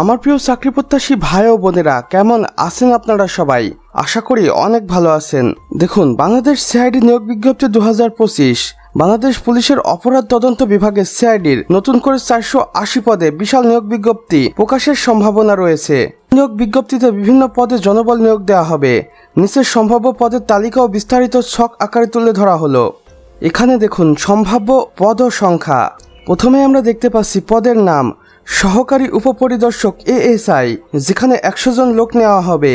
আমার প্রিয় চাকরি প্রত্যাশী ভাই ও বোনেরা, কেমন আছেন আপনারা সবাই? আশা করি অনেক ভালো আছেন। দেখুন, বাংলাদেশ সিআইডি নিয়োগ বিজ্ঞপ্তি দু হাজার পঁচিশ। বাংলাদেশ পুলিশের অপরাধ তদন্ত বিভাগের সিআইডির নতুন করে চারশো আশি পদে বিশাল নিয়োগ বিজ্ঞপ্তি প্রকাশের সম্ভাবনা রয়েছে। নিয়োগ বিজ্ঞপ্তিতে বিভিন্ন পদে জনবল নিয়োগ দেওয়া হবে। নিচের সম্ভাব্য পদের তালিকা ও বিস্তারিত ছক আকারে তুলে ধরা হলো। এখানে দেখুন, সম্ভাব্য পদ সংখ্যা। প্রথমে আমরা দেখতে পাচ্ছি পদের নাম। সহকারী উপপরিদর্শক এএসআই, যেখানে একশো জন লোক নেওয়া হবে।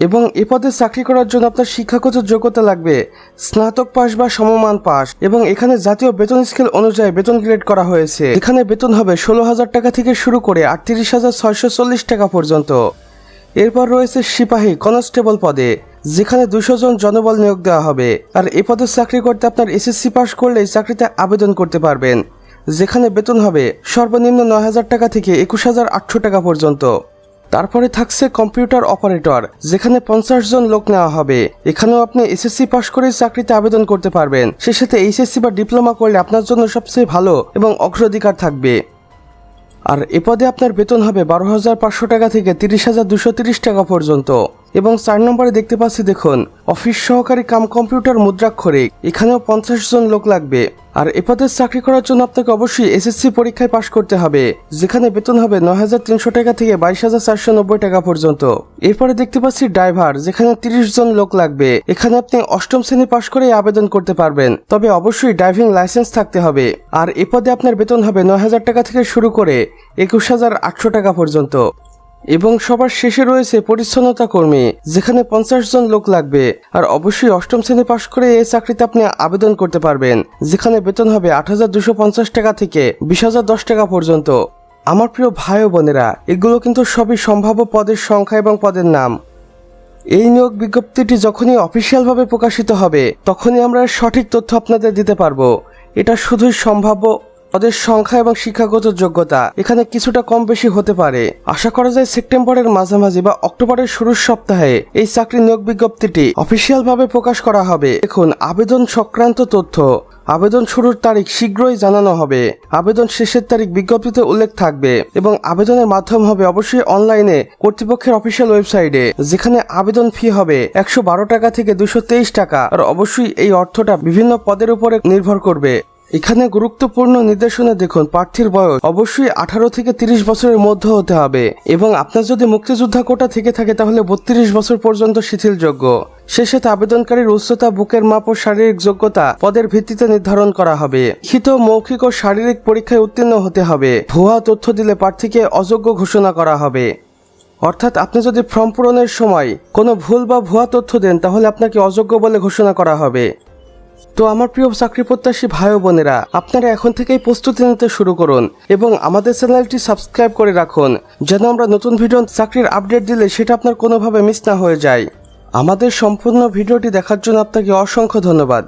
এবং এ পদে চাকরি করার জন্য আপনার শিক্ষাগত যোগ্যতা লাগবে। স্নাতক পাস বা সমমান পাস এবং এখানে জাতীয় বেতন স্কেল অনুযায়ী বেতন গ্রেড করা হয়েছে। এখানে বেতন হবে ষোলো হাজার টাকা থেকে শুরু করে আটত্রিশ হাজার ছয়শো চল্লিশ টাকা পর্যন্ত। এরপর রয়েছে সিপাহী কনস্টেবল পদে, যেখানে দুশো জন জনবল নিয়োগ দেওয়া হবে। আর এ পদে চাকরি করতে আপনার এসএসসি পাস করলেই চাকরিতে আবেদন করতে পারবেন। যেখানে বেতন হবে সর্বনিম্ন নয় হাজার টাকা থেকে একুশ হাজার আটশো টাকা পর্যন্ত। তারপরে থাকছে কম্পিউটার অপারেটর, যেখানে পঞ্চাশ জন লোক নেওয়া হবে। এখানেও আপনি এসএসসি পাস করে চাকরিতে আবেদন করতে পারবেন। সে সাথে এইচএসসি বা ডিপ্লোমা করলে আপনার জন্য সবচেয়ে ভালো এবং অগ্রাধিকার থাকবে। আর এ পদে আপনার বেতন হবে বারো হাজার পাঁচশো টাকা থেকে তিরিশ হাজার দুশো তিরিশ টাকা পর্যন্ত। এবং চার নম্বরে দেখতে পাচ্ছি, দেখুন, অফিস সহকারী কাম কম্পিউটার মুদ্রাক্ষরিক। এখানেও পঞ্চাশ জন লোক লাগবে। আর এ পদে চাকরি করার জন্য আপনাকে অবশ্যই এসএসসি পরীক্ষায় পাশ করতে হবে, যেখানে বেতন হবে নয় হাজার তিনশো টাকা থেকে বাইশ হাজার চারশো নব্বই টাকা পর্যন্ত। এরপরে দেখতে পাচ্ছি ড্রাইভার, যেখানে তিরিশ জন লোক লাগবে। এখানে আপনি অষ্টম শ্রেণি পাশ করে আবেদন করতে পারবেন। তবে অবশ্যই ড্রাইভিং লাইসেন্স থাকতে হবে। আর এ পদে আপনার বেতন হবে নয় হাজার টাকা থেকে শুরু করে একুশ হাজার আটশো টাকা পর্যন্ত। এবং সবার শেষে রয়েছে পরিচ্ছন্নতা কর্মী, যেখানে পঞ্চাশ জন লোক লাগবে। আর অবশ্যই অষ্টম শ্রেণি পাশ করে এই চাকরিতে আপনি আবেদন করতে পারবেন, যেখানে বেতন হবে আট হাজার দুশো পঞ্চাশ টাকা থেকে বিশ হাজার দশ টাকা পর্যন্ত। আমার প্রিয় ভাই ও বোনেরা, এগুলো কিন্তু সবই সম্ভাব্য পদের সংখ্যা এবং পদের নাম। এই নিয়োগ বিজ্ঞপ্তিটি যখনই অফিসিয়ালভাবে প্রকাশিত হবে, তখনই আমরা সঠিক তথ্য আপনাদের দিতে পারব। এটা শুধুই সম্ভাব্য পদের সংখ্যা এবং শিক্ষাগত যোগ্যতা এখানে কিছুটা কম বেশি হতে পারে। আশা করা যায় সেপ্টেম্বরের মাঝামাঝি বা অক্টোবরের শুরুর সপ্তাহে এই চাকরি নিয়োগ বিজ্ঞপ্তিটি অফিসিয়ালভাবে প্রকাশ করা হবে। দেখুন, আবেদন সংক্রান্ত তথ্য। আবেদন শুরুর তারিখ শীঘ্রই জানানো হবে। আবেদন শেষের তারিখ বিজ্ঞপ্তিতে উল্লেখ থাকবে এবং আবেদনের মাধ্যম হবে অবশ্যই অনলাইনে কর্তৃপক্ষের অফিসিয়াল ওয়েবসাইটে, যেখানে আবেদন ফি হবে একশো বারো টাকা থেকে দুশো টাকা। আর অবশ্যই এই অর্থটা বিভিন্ন পদের উপরে নির্ভর করবে। এখানে গুরুত্বপূর্ণ নির্দেশনা দেখুন, প্রার্থীর বয়স অবশ্যই আঠারো থেকে তিরিশ বছরের মধ্যে হতে হবে। এবং আপনার যদি মুক্তিযোদ্ধা কোটা থেকে থাকে, তাহলে বত্রিশ বছর পর্যন্ত শিথিলযোগ্য। সাথে আবেদনকারীর উচ্চতা, বুকের মাপ ও শারীরিক যোগ্যতা পদের ভিত্তিতে নির্ধারণ করা হবে। লিখিত, মৌখিক ও শারীরিক পরীক্ষায় উত্তীর্ণ হতে হবে। ভুয়া তথ্য দিলে প্রার্থীকে অযোগ্য ঘোষণা করা হবে। অর্থাৎ আপনি যদি ফর্ম পূরণের সময় কোনো ভুল বা ভুয়া তথ্য দেন, তাহলে আপনাকে অযোগ্য বলে ঘোষণা করা হবে। তো আমার প্রিয় চাকরি প্রত্যাশী ভাই বোনেরা, আপনারা এখন থেকেই প্রস্তুতি নিতে শুরু করুন এবং আমাদের চ্যানেলটি সাবস্ক্রাইব করে রাখুন, যেন আমরা নতুন ভিডিও চাকরির আপডেট দিলে সেটা আপনার কোনোভাবে মিস না হয়ে যায়। আমাদের সম্পূর্ণ ভিডিওটি দেখার জন্য আপনাকে অসংখ্য ধন্যবাদ।